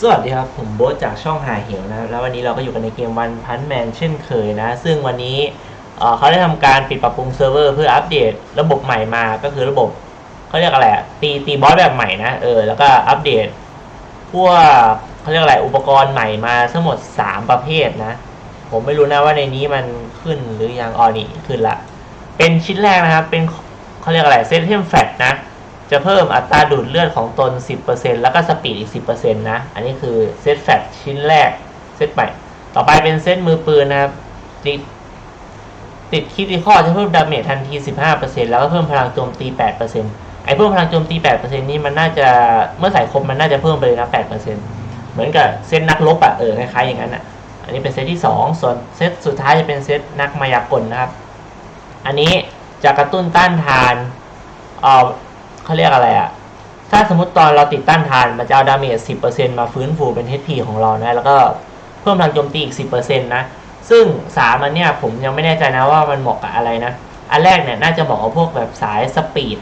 สวัสดีครับ ผมโบ๊ทจากช่องหาเหวนะแล้ววันนี้เราก็อยู่กันในเกมวันพันแมนเช่นเคยนะ ซึ่งวันนี้เเขาได้ทำการปิดปรับปรุงเซิร์ฟเวอร์เพื่ออัปเดตระบบใหม่มาก็คือระบบเขาเรียกอะไรตีตีบอสแบบใหม่นะเออแล้วก็อัปเดต พวกเขาเรียกอะไรอุปกรณ์ใหม่มาทั้งหมด 3 ประเภทนะ ผมไม่รู้นะว่าในนี้มันขึ้นหรือยังอ๋อนี่ขึ้นละ เป็นชิ้นแรกนะครับเป็นเขาเรียกอะไรเซตเทมแฟลตนะ จะเพิ่มอัตราดูดเลือดของตน 10%แล้วก็สปีดอีก 10%นะ อันนี้คือเซตแฟตชิ้นแรก เซตใหม่ ต่อไปเป็นเซตมือปืนนะครับติดติดคิดที่ข้อจะเพิ่มดาเมจทันที 15%แล้วก็เพิ่มพลังโจมตี 8%ไอ้เพิ่มพลังโจมตี 8%นี่มันน่าจะเมื่อใส่ครบมันน่าจะเพิ่มไปเลยนะ 8%เหมือนกับเซตนักรบอะเออคล้ายๆอย่างนั้นอะอันนี้เป็นเซตที่ 2 ส่วนเซตสุดท้ายจะเป็นเซตนักมายากลนะครับ อันนี้จะกระตุ้นต้านทานเอ่อ เขาเรียกอะไรอะถ้าสมมติตอนเราติดต้านทานมันจะเอาดาเมจ10%มาฟื้นฟูเป็น HP ของเรานะ แล้วก็เพิ่มพลังโจมตีอีก 10%นะ ซึ่งสามอันเนี้ยผมยังไม่แน่ใจนะว่ามันเหมาะกับอะไรนะ อันแรกเนี่ยน่าจะเหมาะกับพวกแบบสายสปีด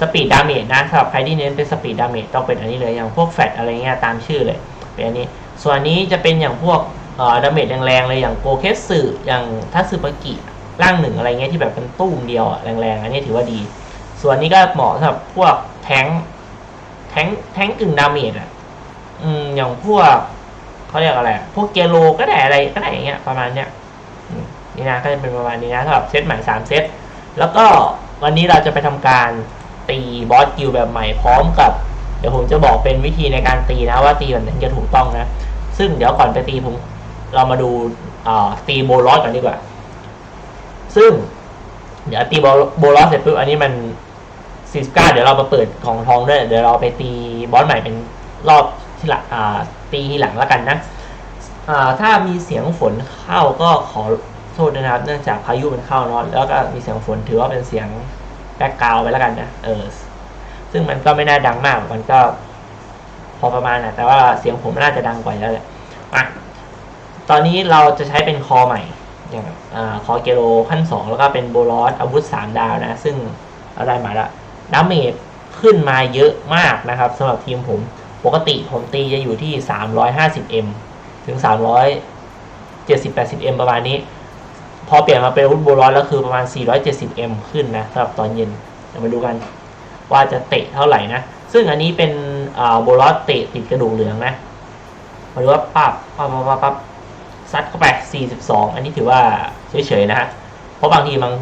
สปีดดาเมจนะสำหรับใครที่เน้นเป็นสปีดดาเมจต้องเป็นอันนี้เลยอย่างพวกแฟตอะไรเงี้ยตามชื่อเลยเป็นอันนี้ ส่วนนี้จะเป็นอย่างพวกเอ่อดาเมจแรงๆเลยอย่างโกเคสึอย่างทัตสึปากิร่างหนึ่งอะไรเงี้ยที่แบบเป็นตุ้มเดียวแรงๆ อันนี้ถือว่าดี ส่วนนี้ก็เหมาะสำหรับพวกแทงแทงแทงกึ่งดาเมจอะอืมอย่างพวกเขาเรียกอะไร พวกเกโลก็ได้อะไรก็ได้อย่างเงี้ยประมาณเนี้ยนี่นะก็จะเป็นประมาณนี้นะสำหรับเซตใหม่สามเซตแล้วก็วันนี้เราจะไปทำการตีบอสกิลแบบใหม่พร้อมกับ เดี๋ยวผมจะบอกเป็นวิธีในการตีนะว่าตีแบบไหนจะถูกต้องนะ ซึ่งเดี๋ยวก่อนไปตีผมเรามาดูตีโบลอสก่อนดีกว่า ซึ่ง เดี๋ยวตีโบโบลอสเสร็จปุ๊บอันนี้มัน 49 เดี๋ยวเรามาเปิดของทองด้วย เดี๋ยวเราไปตีบอสใหม่เป็นรอบที่หลังตีหลังแล้วกันนะถ้ามีเสียงฝนเข้าก็ขอโทษนะครับ เนื่องจากพายุมันเข้าเนอะแล้วก็มีเสียงฝนถือว่าเป็นเสียงแบ็กกราวไปแล้วกันนะเออซึ่งมันก็ไม่น่าดังมาก มันก็พอประมาณนะแต่ว่าเสียงผมน่าจะดังกว่าแล้วแหละอะตอนนี้เราจะใช้เป็นคอใหม่ อย่างอคอเกโลขั้นสองแล้วก็เป็นโบลอสอาวุธสามดาวนะ ซึ่งเราได้มาแล้ว ดาเมจขึ้นมาเยอะมากนะครับสำหรับทีมผมปกติผมตีจะอยู่ที่ 350m ถึง 370 80m ประมาณนี้ พอเปลี่ยนมาเป็นอาวุธโบลอสแล้วคือประมาณ 470m ขึ้นนะสำหรับตอนเย็นเดี๋ยวมาดูกันว่าจะเตะเท่าไหร่นะ ซึ่งอันนี้เป็นโบลอสเตะติดกระดูกเหลืองนะมาดูว่าปั๊บปั๊บปั๊บปับปับซัดเข้าไป 42 อันนี้ถือว่าเฉยๆนะฮะเพราะบางทีมัน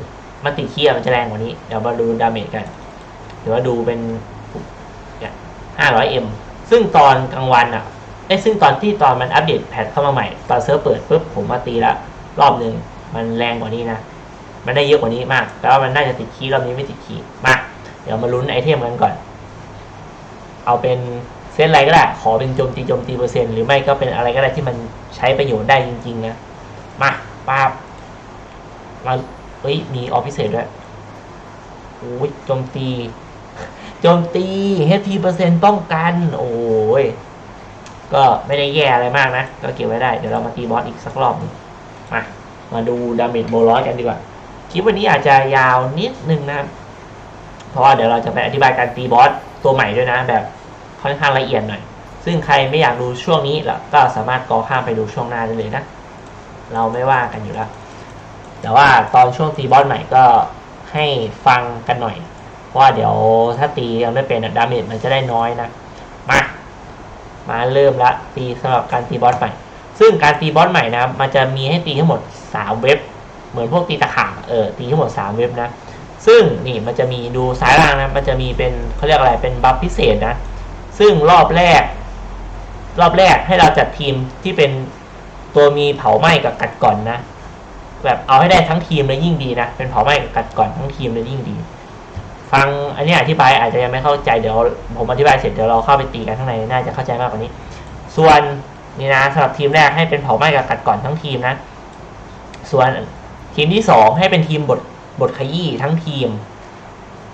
มันติดเคียมันจะแรงกว่านี้ เดี๋ยวมาดูดาเมจกัน ถือว่าดูเป็นเนี่ย 500m ซึ่งตอนกลางวันอะเอ้ซึ่งตอนที่ตอนมันอัปเดตแพทเข้ามาใหม่ตอนเซิร์ฟเปิดปุ๊บผมมาตีละรอบหนึ่งมันแรงกว่านี้นะ มันได้เยอะกว่านี้มากแต่ว่ามันน่าจะติดคีย์รอบนี้ไม่ติดคีย์มา เดี๋ยวมาลุ้นไอเทมกันก่อน เอาเป็นเซตอะไรก็ได้ ขอเป็นโจมตีโจมตีเปอร์เซ็นต์หรือไม่ก็เป็นอะไรก็ได้ที่มันใช้ประโยชน์ได้จริง ๆ นะ มาป้าบมาเฮ้ย มีออฟฟิเศษด้วยโอ้ยโจมตี โจมตี HP เปอร์เซ็นต์ป้องกัน โอ้ย ก็ไม่ได้แย่อะไรมากนะ ก็เก็บไว้ได้ เดี๋ยวเรามาตีบอสอีกสักรอบนึงมา มาดูดาเมจโบลอสกันดีกว่า คลิปวันนี้อาจจะยาวนิดนึงนะ เพราะว่าเดี๋ยวเราจะไปอธิบายการตีบอสตัวใหม่ด้วยนะ แบบค่อนข้างละเอียดหน่อย ซึ่งใครไม่อยากดูช่วงนี้แล้วก็สามารถกอข้ามไปดูช่วงหน้าได้เลยนะ เราไม่ว่ากันอยู่แล้ว แต่ว่าตอนช่วงตีบอสใหม่ก็ให้ฟังกันหน่อย เพราะว่าเดี๋ยวถ้าตียังไม่เป็นดาเมจมันจะได้น้อยนะ มา มาเริ่มละตีสำหรับการตีบอสใหม่ ซึ่งการตีบอสใหม่นะมันจะมีให้ตีทั้งหมด 3 เว็บ เหมือนพวกตีตะขาบเออตีทั้งหมด 3 เว็บนะ ซึ่งนี่มันจะมีดูซ้ายล่างนะมันจะมีเป็นเขาเรียกอะไรเป็นบัฟพิเศษนะ ซึ่งรอบแรก รอบแรกให้เราจัดทีมที่เป็นตัวมีเผาไหม้กับกัดก่อนนะ แบบเอาให้ได้ทั้งทีมเลยยิ่งดีนะเป็นเผาไหม้กับกัดก่อนทั้งทีมเลยยิ่งดี ฟังอันนี้อธิบายอาจจะยังไม่เข้าใจเดี๋ยวผมอธิบายเสร็จเดี๋ยวเราเข้าไปตีกันข้างในน่าจะเข้าใจมากกว่านี้ ส่วนนี่นะสำหรับทีมแรกให้เป็นเผาไหม้กับกัดก่อนทั้งทีมนะ ส่วนทีมที่สองให้เป็นทีมบทบทขยี้ทั้งทีม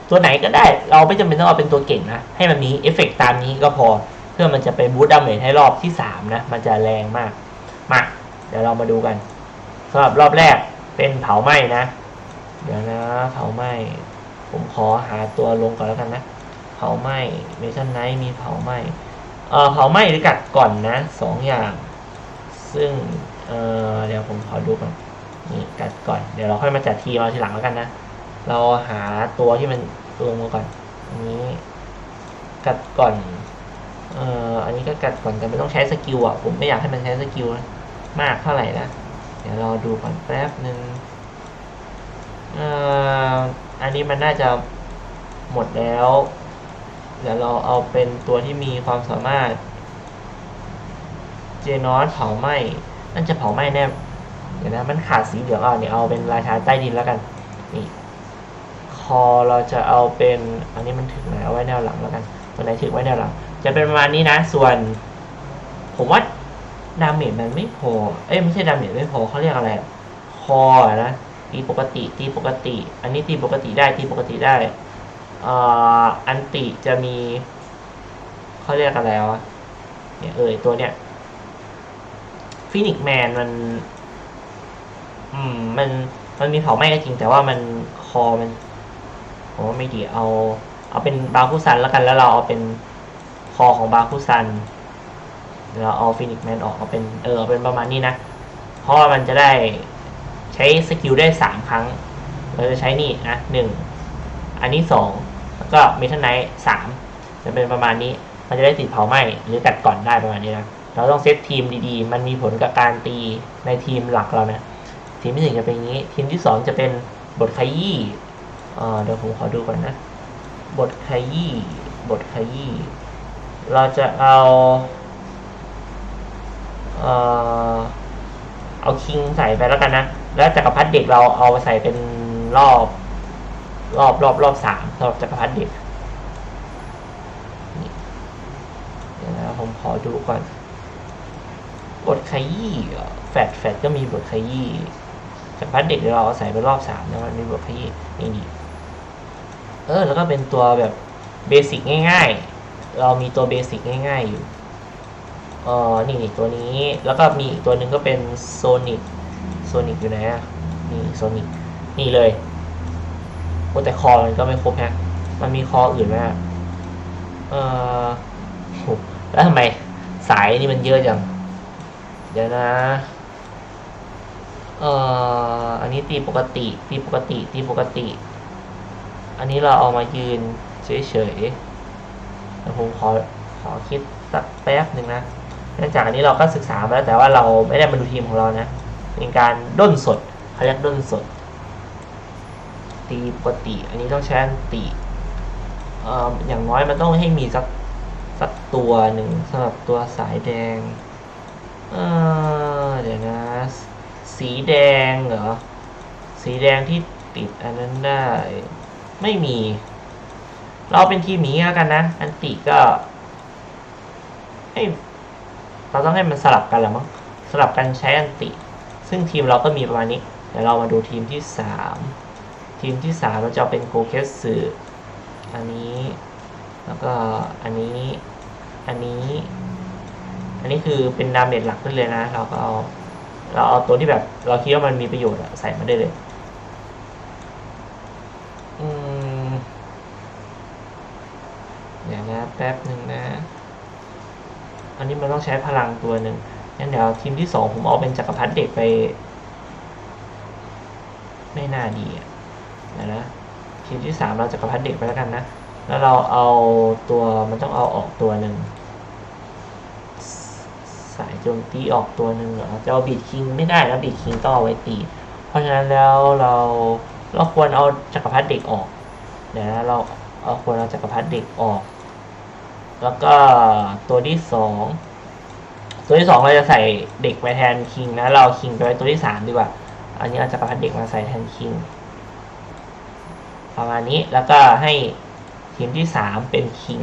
ตัวไหนก็ได้เราไม่จำเป็นต้องเอาเป็นตัวเก่งนะ ให้มันมีเอฟเฟกต์ตามนี้ก็พอ เพื่อมันจะไปบูตดาเมจให้รอบที่สามนะ มันจะแรงมาก มา เดี๋ยวเรามาดูกันสำหรับรอบแรกเป็นเผาไหม้นะ เดี๋ยวนะ เผาไหม้ ผมขอหาตัวลงก่อนแล้วกันนะ เผาไหม้เมชันไนท์มีเผาไหม้เอเอ่อเผาไหม้หรือกัดก่อนนะสองอย่าง ซึ่งเอ่อเดี๋ยวผมขอดูก่อนนี่กัดก่อน เดี๋ยวเราค่อยมาจัดทีมเอาทีหลังแล้วกันนะ เราหาตัวที่มันลงมาก่อน อันนี้กัดก่อนเอ่ออันนี้ก็กัดก่อนแต่ไม่ต้องใช้สกิลอะ ผมไม่อยากให้มันใช้สกิลมากเท่าไหร่นะ เดี๋ยวเราดูก่อนแป๊บหนึ่งเอ่อ อันนี้มันน่าจะหมดแล้ว เดี๋ยวเราเอาเป็นตัวที่มีความสามารถ เจนอสเผาไหม้นั่นจะเผาไหม้แน่เดี๋ยวนะมันขาดสีเหลืองอะเดี๋ยวเอาเป็นราชาใต้ดินแล้วกัน นี่คอเราจะเอาเป็นอันนี้มันถึงไหนเอาไว้แนวหลังแล้วกันตัวไหนถึงไว้แนวหลัง จะเป็นประมาณนี้นะ ส่วน ผมว่าดาเมจมันไม่พอ เอ้ยไม่ใช่ดาเมจไม่พอเขาเรียกอะไร คอนะ ตีปกติ ตีปกติ อันนี้ตีปกติได้ ตีปกติได้อ่าอันติจะมีเขาเรียกอะไรวะเนี่ยเอ่ยตัวเนี้ยฟินิกแมนมัน อืม มัน มันมีเผาไหม้ก็จริง แต่ว่ามันคอมันผมว่าไม่ดีเอา เอาเป็นบาคุซันแล้วกันแล้วเราเอาเป็นคอของบาคุซันเราเอาฟินิกแมนออกเอาเป็นเออเป็นประมาณนี้นะ เพราะว่ามันจะได้ ใช้สกิลได้สามครั้ง เราจะใช้นี่นะหนึ่งอันนี้สองแล้วก็มิทันไนท์สามจะเป็นประมาณนี้ มันจะได้ติดเผาไหม้หรือกัดก่อนได้ประมาณนี้นะ เราต้องเซตทีมดีๆ มันมีผลกับการตีในทีมหลักเรานะ ทีมที่หนึ่งจะเป็นอย่างนี้ ทีมที่สองจะเป็นบทขยี้เอ่เดี๋ยวผมขอดูก่อนนะ บทขยี้ บทขยี้ เราจะเอาเอาคิงใส่ไปแล้วกันนะ แล้วจักรพรรดิเด็กเราเอาใส่เป็นรอบ รอบรอบรอบสามสำหรับจักรพรรดิเด็กนี่เดี๋ยวนะผมขอดูก่อนบทขยี้แฟดแฟดก็มีบทขยี้จักรพรรดิเด็กเราเอาใส่ไปรอบสามนะมันมีบทขยี้นี่นี่เออแล้วก็เป็นตัวแบบเบสิกง่าย ๆ เรามีตัวเบสิกง่าย ๆ อยู่เออนี่นี่ตัวนี้ แล้วก็มีอีกตัวหนึ่งก็เป็นโซนิก โซนิกอยู่ไหนอะนี่โซนิกนี่เลยโอ้แต่คอมันก็ไม่ครบฮะมันมีคออื่นไหมอะเออแล้วทำไมสายนี่มันเยอะจัง เดี๋ยวนะ เอ่อ อันนี้ตีปกติ ตีปกติ ตีปกติ อันนี้เราเอามายืนเฉยๆแล้วผมขอ ขอคิดสักแป๊บหนึ่งนะ เนื่องจากอันนี้เราก็ศึกษามาแล้วแต่ว่าเราไม่ได้มาดูทีมของเรานะ เป็นการด้นสดเขาเรียกด้นสด ตีปกติ อันนี้ต้องใช้อันติอย่างน้อยมันต้องให้มีสักสักตัวหนึ่งสำหรับตัวสายแดงเเดี๋ยวนะ สีแดงเหรอ สีแดงที่ติดอันนั้นได้ ไม่มี เราเป็นทีมีแล้วกันนะ อันติก็ให้เราต้องให้มันสลับกันละมั้งสลับกันใช้อันติ ซึ่งทีมเราก็มีประมาณนี้ เดี๋ยวเรามาดูทีมที่สามทีมที่สามเราจะเป็นโกเคสสึอันนี้ แล้วก็อันนี้ อันนี้ อันนี้คือเป็นดาเมจหลักขึ้นเลยนะ เราก็เอา เราเอาตัวที่แบบ เราคิดว่ามันมีประโยชน์ใส่มาได้เลย อืม เดี๋ยวนะแป๊บหนึ่งนะ อันนี้มันต้องใช้พลังตัวหนึ่ง งั้นเดี๋ยวทีมที่สองผมเอาเป็นจักรพรรดิเด็กไป ไม่น่าดีอะนะทีมที่สามเราจักรพรรดิเด็กไปแล้วกันนะ แล้วเราเอาตัวมันต้องเอาออกตัวหนึ่งสายโจมตีออกตัวหนึ่งเหรอจะเอาบีดคิงไม่ได้นะบีดคิงต้องเอาไว้ตี เพราะฉะนั้นแล้วเราเราควรเอาจักรพรรดิเด็กออกเดี๋ยวนะเราเอาควรเอาจักรพรรดิเด็กออก แล้วก็ตัวที่สอง ตัวที่สองเราจะใส่เด็กไปแทนคิงนะ เราคิงไปไว้ตัวที่สามดีกว่า อันนี้เอาจักรพรรดิเด็กมาใส่แทนคิงประมาณนี้แล้วก็ให้ทีมที่สามเป็นคิง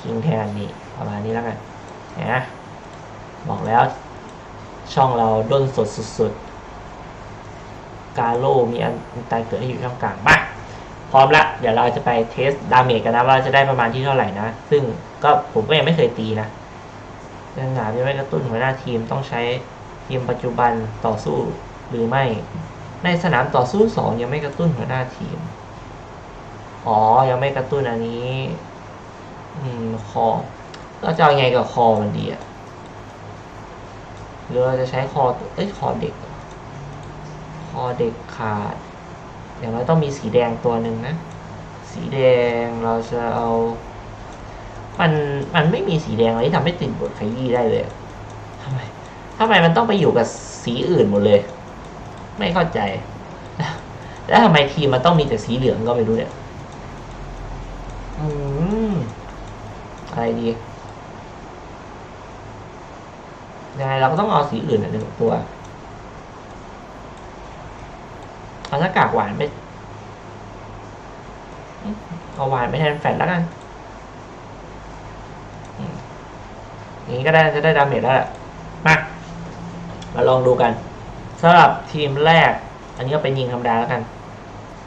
คิงแทนนี่ประมาณนี้แล้วกันนะบอกแล้วช่องเราด้นสดสุดๆ กาโลมีอันตายเกิดให้อยู่ช่องกลางมาพร้อมละ เดี๋ยวเราจะไปเทสดาเมจกันนะว่าจะได้ประมาณที่เท่าไหร่นะ ซึ่งก็ผมก็ยังไม่เคยตีนะ เรื่องหนาที่ไม่กระตุ้นหัวหน้าทีมต้องใช้ทีมปัจจุบันต่อสู้หรือไม่ ในสนามต่อสู้สองยังไม่กระตุ้นหัวหน้าทีม อ๋อ ยังไม่กระตุ้นอันนี้ อืม คอเราจะเอาไงกับคอมันดีอะหรือเราจะใช้คอ เอ้ย คอเด็ก คอเด็กขาด อย่างน้อยต้องมีสีแดงตัวหนึ่งนะ สีแดงเราจะเอา มันมันไม่มีสีแดงอะไรที่ทำให้ติดบทขยี้ได้เลยทำไมทำไมมันต้องไปอยู่กับสีอื่นหมดเลย ไม่เข้าใจ แล้วทำไมทีมมันต้องมีแต่สีเหลืองก็ไม่รู้เนี่ยอืมอะไรดียังไงเราก็ต้องเอาสีอื่นอะหนึ่งตัวเอาหน้ากากหวานไปเอาหวานไปแทนแฟลตแล้วกันอืมอย่าง นี้ก็ได้จะได้ดาเมจแล้วแหละมา มาลองดูกันสำหรับทีมแรก อันนี้ก็เป็นยิงธรรมดาแล้วกัน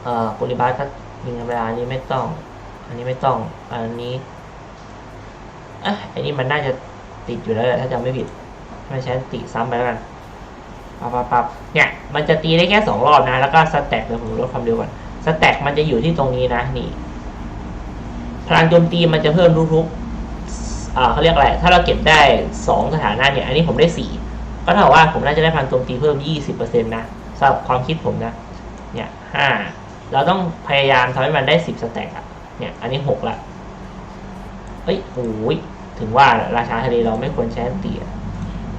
เอ่อกุลิบาสก็ยิงธรรมดาอันนี้ไม่ต้อง อันนี้ไม่ต้อง อันนี้เอะอันนี้มันน่าจะติดอยู่แล้วแหละถ้าจำไม่ผิดไม่ใช้ติซ้ำไปแล้วกันปับปับปับเนี่ย มันจะตีได้แค่สองรอบนะ แล้วก็สแต็กเดี๋ยวผมลดความเร็วก่อนสแต็กมันจะอยู่ที่ตรงนี้นะ นี่พลังโจมตีมันจะเพิ่มทุกๆอ่า เขาเรียกอะไร ถ้าเราเก็บได้สองสถานะเนี่ย อันนี้ผมได้สี่ก็เท่าว่าผมน่าจะได้พลังโจมตีเพิ่มยี่สิบเปอร์เซ็นต์นะสำหรับความคิดผมนะ เนี่ยห้าเราต้องพยายามทำให้มันได้สิบสแต็กอะเนี่ย อันนี้หกละ เอ้ยโอ้ย ถึงว่าราชาทะเลเราไม่ควรใช้อันตีอะ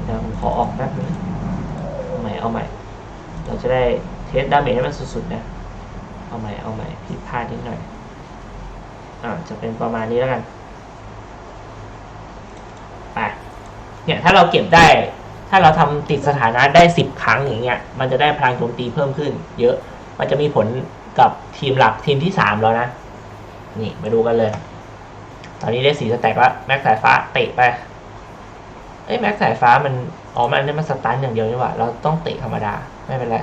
เดี๋ยวผมขอออกแป๊บนึงเอาใหม่ เอาใหม่ เราจะได้เทสดาเมจให้มันสุดๆนะ เอาใหม่ เอาใหม่ ผิดพลาดนิดหน่อย อ่า จะเป็นประมาณนี้แล้วกัน ไป เนี่ยถ้าเราเก็บได้ ถ้าเราทำติดสถานะได้สิบครั้งอย่างเงี้ย มันจะได้พลังโจมตีเพิ่มขึ้น เยอะ มันจะมีผลกับทีมหลักทีมที่สามแล้วนะ นี่มาดูกันเลย ตอนนี้ได้สีสแต็กแล้วแม็กสายฟ้าเตะไป เอ้ยแม็กสายฟ้ามันอ๋อมันนี่มันสตันอย่างเดียวนี่หว่า เราต้องเตะธรรมดา ไม่เป็นไร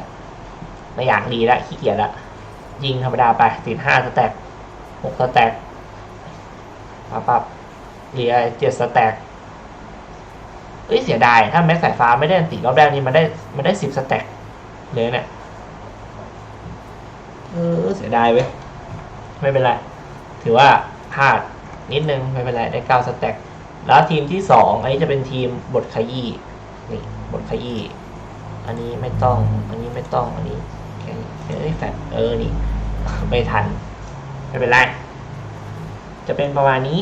ไม่อยากดีละขี้เกียจละยิงธรรมดาไปติดห้าสแต็กหกสแต็กปับปับเหลือเจ็ดสแต็ก เอ้ยเสียดายถ้าแม็กสายฟ้าไม่ได้อันติรอบแรกนี้มันได้มันได้สิบสแต็กเลยเนี่ยเออเสียดายเว้ยไม่เป็นไร ถือว่าพลาดนิดนึงไม่เป็นไรได้เก้าสแต็กแล้วทีมที่สองอันนี้จะเป็นทีมบทขยี้นี่บทขยี้อันนี้ไม่ต้อง อันนี้ไม่ต้องอันนี้แค่นี้แค่นี้แฟดเออนี่ไม่ทัน ไม่เป็นไร จะเป็นประมาณนี้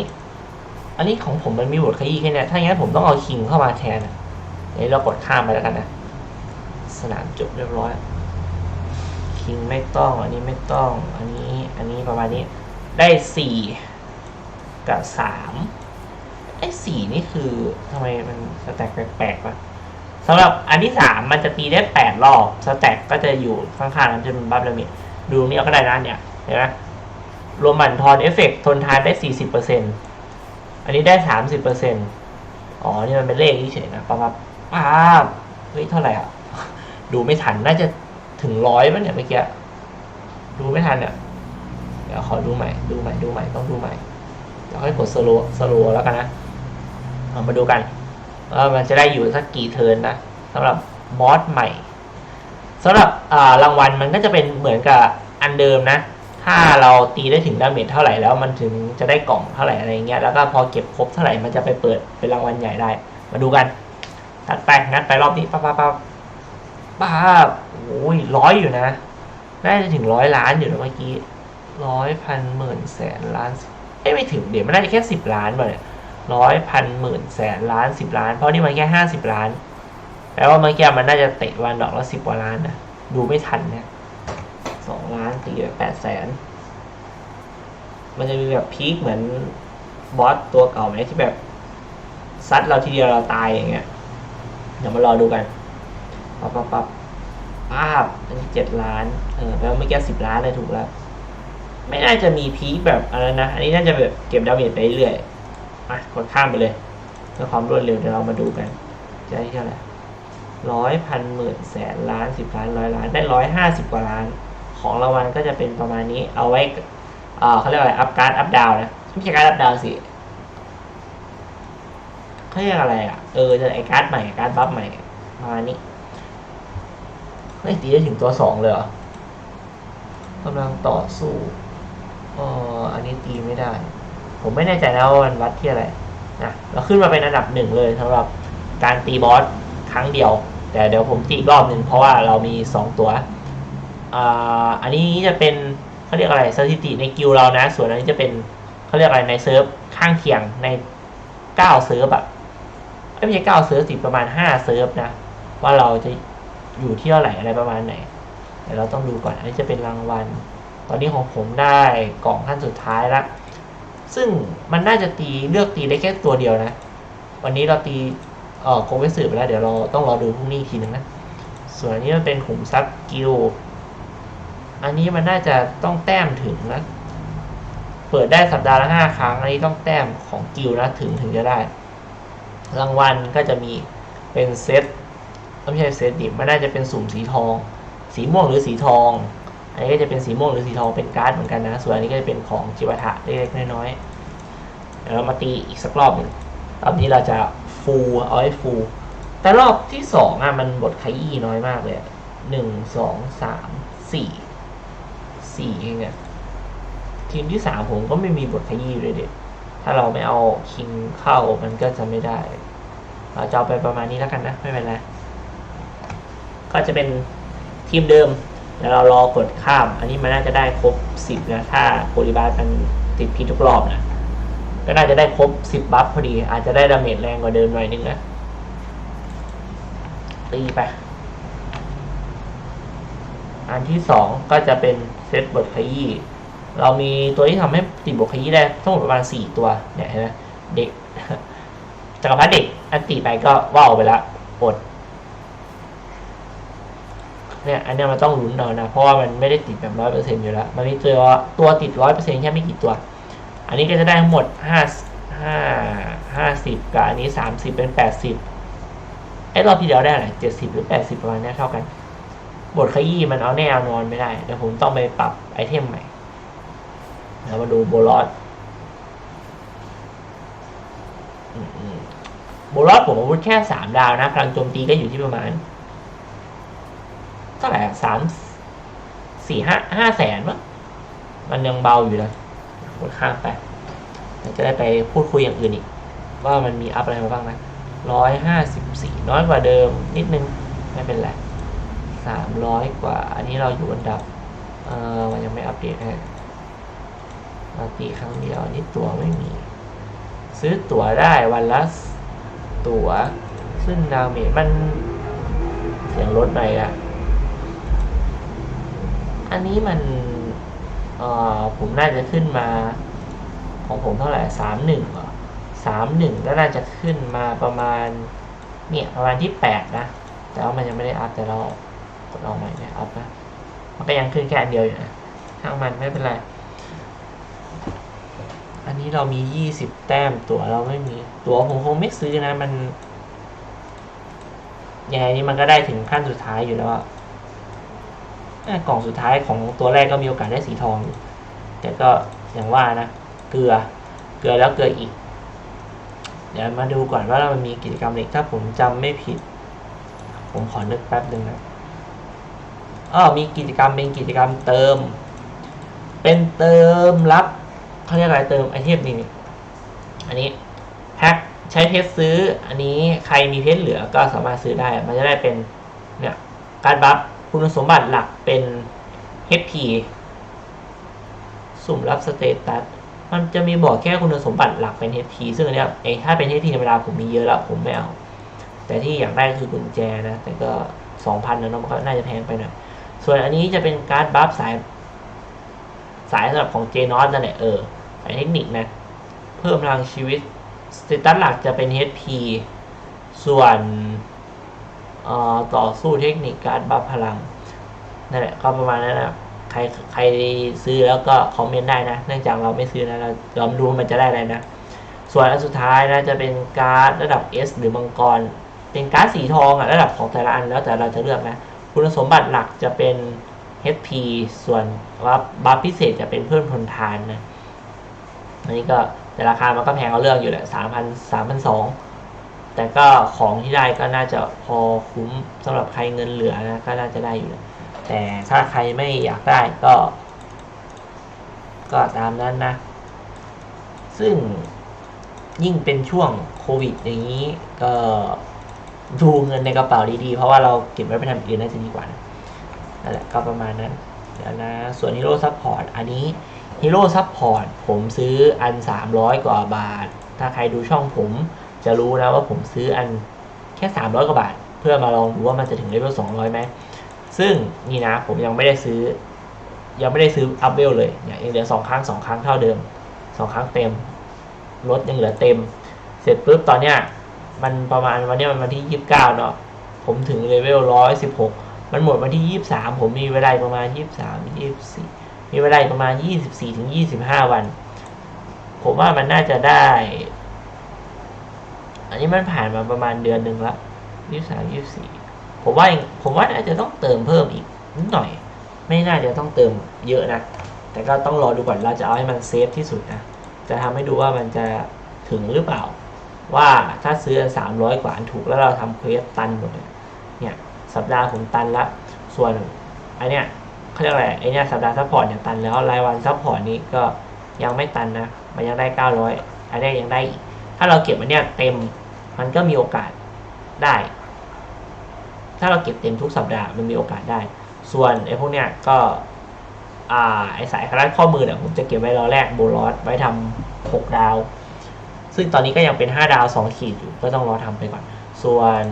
อันนี้ของผมมันมีบทขยี้แค่นี้ถ้าอย่างนั้นผมต้องเอาคิงเข้ามาแทนอะเดี๋ยวเรากดข้ามไปแล้วกันนะ สนามจบเรียบร้อย คิงไม่ต้อง อันนี้ไม่ต้อง อันนี้ อันนี้ประมาณนี้ ได้สี่กับสามไอ้สี่นี่คือทำไมมันสแต็กแปลกๆวะสำหรับอันที่สามมันจะตีได้แปดรอบสแต็กก็จะอยู่ข้างๆนั้นจะเป็นบัฟดาเมจดูตรงนี้เอาก็ได้นะเนี่ย เห็นไหมรวมบั่นทอนเอฟเฟกต์ทนทานได้สี่สิบเปอร์เซ็นต์ อันนี้ได้สามสิบเปอร์เซ็นอ๋อ นี่มันเป็นเลขเฉยๆนะประมาณป้าเฮ้ยเท่าไหร่อะ ดูไม่ทัน น่าจะถึงร้อยมั้งเนี่ยเมื่อกี้ ดูไม่ทันเนี่ย เดี๋ยวขอดูใหม่ ดูใหม่ ดูใหม่ ต้องดูใหม่ เดี๋ยวค่อยกดสโลสโลแล้วกันนะเอามาดูกันว่ามันจะได้อยู่สักกี่เทิร์นนะสำหรับบอสใหม่สำหรับอ่ารางวัลมันก็จะเป็นเหมือนกับอันเดิมนะ ถ้าเราตีได้ถึงดาเมจเท่าไหร่แล้วมันถึงจะได้กล่องเท่าไหร่อะไรเงี้ยแล้วก็พอเก็บครบเท่าไหร่มันจะไปเปิดเป็นรางวัลใหญ่ได้ มาดูกันถัดไปงัดไปรอบนี้ปั๊บปั๊บปั๊บบ้าโอ้ยร้อยอยู่นะ น่าจะถึงร้อยล้านอยู่นะเมื่อกี้ร้อยพันหมื่นแสนล้านเอ้ยไม่ถึงเดี๋ยวมันน่าจะแค่สิบล้านป่ะเนี่ยร้อยพันหมื่นแสนล้านสิบล้าน เพราะนี่มันแค่ห้าสิบล้านแปลว่าเมื่อกี้มันน่าจะเตะวันดอกละสิบกว่าล้านนะดูไม่ทันนะ สองล้านตีไปแปดแสนมันจะมีแบบพีคเหมือนบอสตัวเก่าไหมที่แบบซัดเราทีเดียวเราตายอย่างเงี้ย เดี๋ยวมารอดูกันปั๊บปั๊บปั๊บป้าบอันนี้เจ็ดล้าน เออแล้วเมื่อกี้สิบล้านเลยถูกแล้ว ไม่น่าจะมีพีคแบบอะไรนะ อันนี้น่าจะแบบเก็บดาเมจไปเรื่อยอะกดข้ามไปเลยเพื่อความรวดเร็วเดี๋ยวเรามาดูกัน จะได้เท่าไหร่ร้อยพันหมื่นแสนล้านสิบล้านร้อยล้านได้ร้อยห้าสิบกว่าล้าน ของรางวัลก็จะเป็นประมาณนี้ เอาไว้เเขาเรียกอะไรอัพการ์ดอัพดาวนะไม่ใช่การ์ดอัพดาวสิเขาเรียกอะไรอะเออจะไอการ์ดใหม่การ์ดบัฟใหม่ประมาณนี้เฮ้ยตีได้ถึงตัวสองเลยเหรอกำลังต่อสู้อ๋ออันนี้ตีไม่ได้ ผมไม่แน่ใจนะว่ามันวัดที่อะไรนะเราขึ้นมาเป็นอันดับหนึ่งเลยสำหรับการตีบอสครั้งเดียว แต่เดี๋ยวผมตีอีกรอบหนึ่งเพราะว่าเรามี2ตัว อันนี้จะเป็นเขาเรียกอะไรสถิติในกิลเรานะ ส่วนอันนี้จะเป็นเขาเรียกอะไรในเซิร์ฟข้างเคียงใน9เซิร์ฟอะไม่ใช่9เซิร์ฟสิประมาณ5เซิร์ฟนะ ว่าเราจะอยู่ที่เท่าไหร่อะไรประมาณไหนเดี๋ยวเราต้องดูก่อน อันนี้จะเป็นรางวัล ตอนนี้ของผมได้กล่องขั้นสุดท้ายละซึ่งมันน่าจะตีเลือกตีได้แค่ตัวเดียวนะ วันนี้เราตีเออโกเวสือไปแล้ว เดี๋ยวเราต้องรอดูพรุ่งนี้อีกทีนึงนะ ส่วนนี้มันเป็นขุมทรัพย์กิล อันนี้มันน่าจะต้องแต้มถึงนะเปิดได้สัปดาห์ละห้าครั้ง อันนี้ต้องแต้มของกิลนะถึงถึงจะได้ รางวัลก็จะมีเป็นเซตไม่ใช่เซตดิมันน่าจะเป็นสุ่มสีทอง สีม่วงหรือสีทอง อันนี้ก็จะเป็นสีม่วงหรือสีทองเป็นการ์ดเหมือนกันนะ ส่วนอันนี้ก็จะเป็นของจิวาถะเล็กๆน้อยๆเดี๋ยวเรามาตีอีกสักรอบหนึ่งรอบนี้เราจะฟูลเอาให้ฟูลแต่รอบที่สองอะมันบทขยี้น้อยมากเลยหนึ่งสองสามสี่ สี่เองอะทีมที่สามผมก็ไม่มีบทขยี้เลยเด็ดถ้าเราไม่เอาคิงเข้ามันก็จะไม่ได้ เราจะเอาไปประมาณนี้แล้วกันนะ ไม่เป็นไร ก็จะเป็นทีมเดิม แล้วเรารอกดข้าม อันนี้มันน่าจะได้ครบสิบนะ ถ้าโพลิบาสมันติดพิษทุกรอบนะ ก็น่าจะได้ครบสิบบัฟพอดี อาจจะได้ดาเมจแรงกว่าเดิมหน่อยนึงนะตีไป อันที่สองก็จะเป็นเซตบทขยี้เรามีตัวที่ทำให้ติดบทขยี้ได้ทั้งหมดประมาณสี่ตัวเนี่ยเห็นไหมเด็กจักรพรรดิเด็กอันตีไปก็ว่าวไปละอดเนี่ยอันเนี้ยมันต้องลุ้นเอานะเพราะว่ามันไม่ได้ติดแบบร้อยเปอร์เซ็นต์อยู่แล้วมันมีตัวตัวติดร้อยเปอร์เซ็นต์แค่ไม่กี่ตัว อันนี้ก็จะได้ทั้งหมดห้าห้าห้าสิบกับอันนี้สามสิบเป็นแปดสิบไอ้รอบที่เดียวได้อะไรเจ็ดสิบหรือแปดสิบประมาณนี้เท่ากัน บทขยี้มันเอาแน่เอานอนไม่ได้เดี๋ยวผมต้องไปปรับไอเทมใหม่แล้วมาดูโบลอสอืมๆโบลอสผมอาวุธแค่สามดาวนะพลังโจมตีก็อยู่ที่ประมาณเท่าไหร่สามสี่ห้าห้าแสนมั้งมันยังเบาอยู่นะกดข้ามไปดจะได้ไปพูดคุยอย่างอื่นอีก ว่ามันมีอัพอะไรมาบ้างนะร้อยห้าสิบสี่น้อยกว่าเดิมนิดนึง ไม่เป็นไร สามร้อยกว่า อันนี้เราอยู่อันดับ เออมันยังไม่อัปเดตให้มาตีครั้งเดียวนี่ตั๋วไม่มี ซื้อตั๋วได้วันละตั๋ว ซึ่งดาวเมจมันเสียงลดหน่อยอะอันนี้มันเออผมน่าจะขึ้นมา ของผมเท่าไหร่สามหนึ่งเหรอสามหนึ่งแล้วน่าจะขึ้นมาประมาณเนี่ยประมาณที่แปดนะ แต่ว่ามันยังไม่ได้อัพแต่เรา กดออกใหม่เนี่ยอัพนะมันก็ยังขึ้นแค่อันเดียวอยู่นะช่างมันไม่เป็นไร อันนี้เรามียี่สิบแต้มตัวเราไม่มี ตัวผมคงไม่ซื้อนะ มันยังไงนี่มันก็ได้ถึงขั้นสุดท้ายอยู่แล้วกล่องสุดท้ายของตัวแรกก็มีโอกาสได้สีทองอยู่แต่ก็อย่างว่านะ เกลือ เกลือแล้วเกลืออีก เดี๋ยวมาดูก่อนว่ามันมีกิจกรรมเล็กถ้าผมจำไม่ผิด ผมขอนึกแป๊บหนึ่งนะ อ้อมีกิจกรรมเป็นกิจกรรมเติม เป็นเติมรับเขาเรียกอะไรเติมไอเทมนี่อันนี้แพ็คใช้เพชรซื้อ อันนี้ใครมีเพชรเหลือก็สามารถซื้อได้ มันจะได้เป็นเนี่ยการบัฟคุณสมบัติหลักเป็น HP สุ่มรับสเตตัสมันจะมีบอกแค่คุณสมบัติหลักเป็น HP ซึ่งอันเนี้ยไอ้ถ้าเป็น HP ธรรมดาผมมีเยอะแล้วผมไม่เอา แต่ที่อยากได้คือกุญแจนะ แต่ก็สองพันนะเนาะมันก็น่าจะแพงไปหน่อย ส่วนอันนี้จะเป็นการ์ดบัฟสาย สายสำหรับของ j n o t นั่นแหละเออสายเทคนิคนะ เพิ่มพลังชีวิตสเตตัสหลักจะเป็น HP ส่วนออต่อสู้เทคนิคการบัฟพลังนั่นแหละก็ประมาณนั้นนะใครใครซื้อแล้วก็คอมเมนต์ได้นะ เนื่องจากเราไม่ซื้อนะเราเราไม่รู้ว่ามันจะได้อะไรนะ ส่วนอันสุดท้ายนะจะเป็นการ์ดระดับ S หรือมังกร เป็นการ์ดสีทองอะระดับของแต่ละอันแล้วแต่เราจะเลือกนะ คุณสมบัติหลักจะเป็น HP ส่วนว่าบัฟพิเศษจะเป็นเพิ่มทนทานนะอันนี้ก็แต่ราคามันก็แพงเอาเรื่องอยู่แหละสามพันสามพันสองแต่ก็ของที่ได้ก็น่าจะพอคุ้มสำหรับใครเงินเหลือนะก็น่าจะได้อยู่แหละแต่ถ้าใครไม่อยากได้ก็ ก็ตามนั้นนะ ซึ่งยิ่งเป็นช่วงโควิดอย่างนี้ก็ ดูเงินในกระเป๋าดีๆ เพราะว่าเราเก็บไว้ไปทำอื่นน่าจะดีกว่านั่นแหละก็ประมาณนั้นเดี๋ยวนะส่วน Hero Support อันนี้ Hero Support ผมซื้ออัน 300 กว่าบาท ถ้าใครดูช่องผมจะรู้นะว่าผมซื้ออันแค่ 300 กว่าบาท เพื่อมาลองดูว่ามันจะถึงเลเวล200ไหมซึ่งนี่นะผมยังไม่ได้ซื้อ ยังไม่ได้ซื้ออัพเวลเลยเนี่ยยังเหลือสองครั้งสองครั้งเท่าเดิมสองครั้งเต็มรถยังเหลือเต็ม เสร็จปุ๊บตอนเนี้ย มันประมาณวันนี้มันวันที่ยี่สิบเก้าเนาะผมถึงเลเวลร้อยสิบหกมันหมดวันที่ยี่สิบสามผมมีเวลาประมาณยี่สิบสามยี่สิบสี่มีเวลาประมาณยี่สิบสี่ถึงยี่สิบห้าวัน ผมว่ามันน่าจะได้ อันนี้มันผ่านมาประมาณเดือนหนึ่งละยี่สิบสามยี่สิบสี่ผมว่าผมว่าน่าจจะต้องเติมเพิ่มอีกนิดหน่อย ไม่น่าจะต้องเติมเยอะนะแต่ก็ต้องรอดูก่อนเราจะเอาให้มันเซฟที่สุดนะจะทำให้ดูว่ามันจะถึงหรือเปล่า ว่าถ้าซื้อสามร้อยกว่าอันถูกแล้วเราทำเควสตันหมดเนี่ยสัปดาห์ผมตันละ ส่วนไอเนี้ยเขาเรียกอะไรไอเนี้ยสัปดาห์ซัพพอร์ตเนี่ยตันแล้วรายวันซัพพอร์ตนี้ก็ยังไม่ตันนะ มันยังได้เก้าร้อยอันเนี้ยยังได้ ถ้าเราเก็บอันเนี้ยเต็มมันก็มีโอกาสได้ ถ้าเราเก็บเต็มทุกสัปดาห์มันมีโอกาสได้ ส่วนไอพวกเนี้ยก็อ่าไอสายคลาดข้อมือเนี่ยผมจะเก็บไว้รอแรกโบลอสไว้ทำหกดาว ซึ่งตอนนี้ก็ยังเป็นห้าดาวสองขีดอยู่ ก็ต้องรอทำไปก่อน ส่วน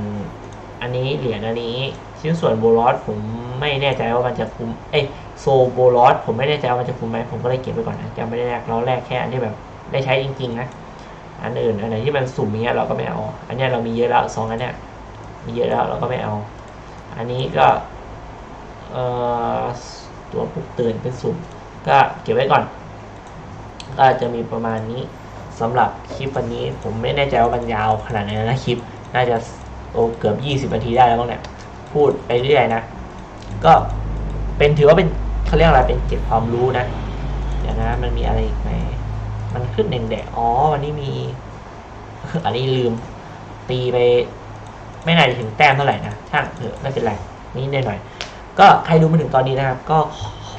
อันนี้เหรียญอันนี้ชิ้นส่วนโบลอสผมไม่แน่ใจว่ามันจะคุ้ม เอ้ยโซโบลอสผมไม่แน่ใจว่ามันจะคุ้มไหมผมก็เลยเก็บไว้ก่อนนะจะไม่ได้แรกรอแรกแค่อันที่แบบได้ใช้จริงๆนะอันอื่นอันไหนที่มันสุ่มอย่างเงี้ยเราก็ไม่เอา อันเนี้ยเรามีเยอะแล้วสองอันเนี้ยมีเยอะแล้วเราก็ไม่เอา อันนี้ก็เอ่อตัวปลุกตื่นเป็นสุ่มก็เก็บไว้ก่อน ก็จะมีประมาณนี้ สำหรับคลิปวันนี้ผมไม่แน่ใจว่ามันยาวขนาดไหนนะคลิป น่าจะโอเกือบ 20 นาทีได้แล้วบ้างเนี่ยพูดไปเรื่อยนะ ก็เป็นถือว่าเป็นเขาเรียกอะไรเป็นเก็บความรู้นะ เดี๋ยวนะมันมีอะไรอีกไหมมันขึ้นแดงๆอ๋อวันนี้มีอันนี้ลืม ตีไป ไม่น่าจะถึงแต้มเท่าไหร่นะช่างเถอะไม่เป็นไรนี่หน่อยๆก็ใครดูมาถึงตอนนี้นะครับ ก็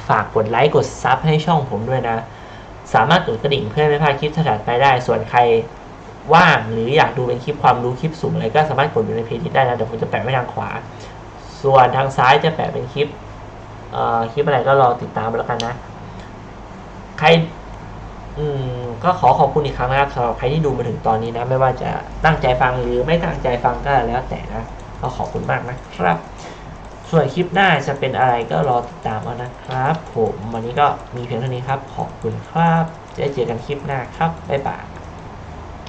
ฝากกดไลค์กดซับให้ช่องผมด้วยนะ สามารถกดกระดิ่งเพื่อไม่พลาดคลิปถัดไปได้ ส่วนใครว่างหรืออยากดูเป็นคลิปความรู้คลิปสุ่มอะไรก็สามารถกดอยู่ในเพจนี้ได้นะเดี๋ยวผมจะแปะไว้ทางขวา ส่วนทางซ้ายจะแปะเป็นคลิปเอ่อคลิปอะไรก็รอติดตามแล้วกันนะ ใครอืมก็ขอขอบคุณอีกครั้งนะครับสำหรับใครที่ดูมาถึงตอนนี้นะ ไม่ว่าจะตั้งใจฟังหรือไม่ตั้งใจฟังก็แล้วแต่นะก็ขอบคุณมากนะครับ ส่วนคลิปหน้าจะเป็นอะไรก็รอติดตามเอานะครับ ผมวันนี้ก็มีเพียงเท่านี้ครับ ขอบคุณครับจะเจอกันคลิปหน้าครับ บ๊ายบาย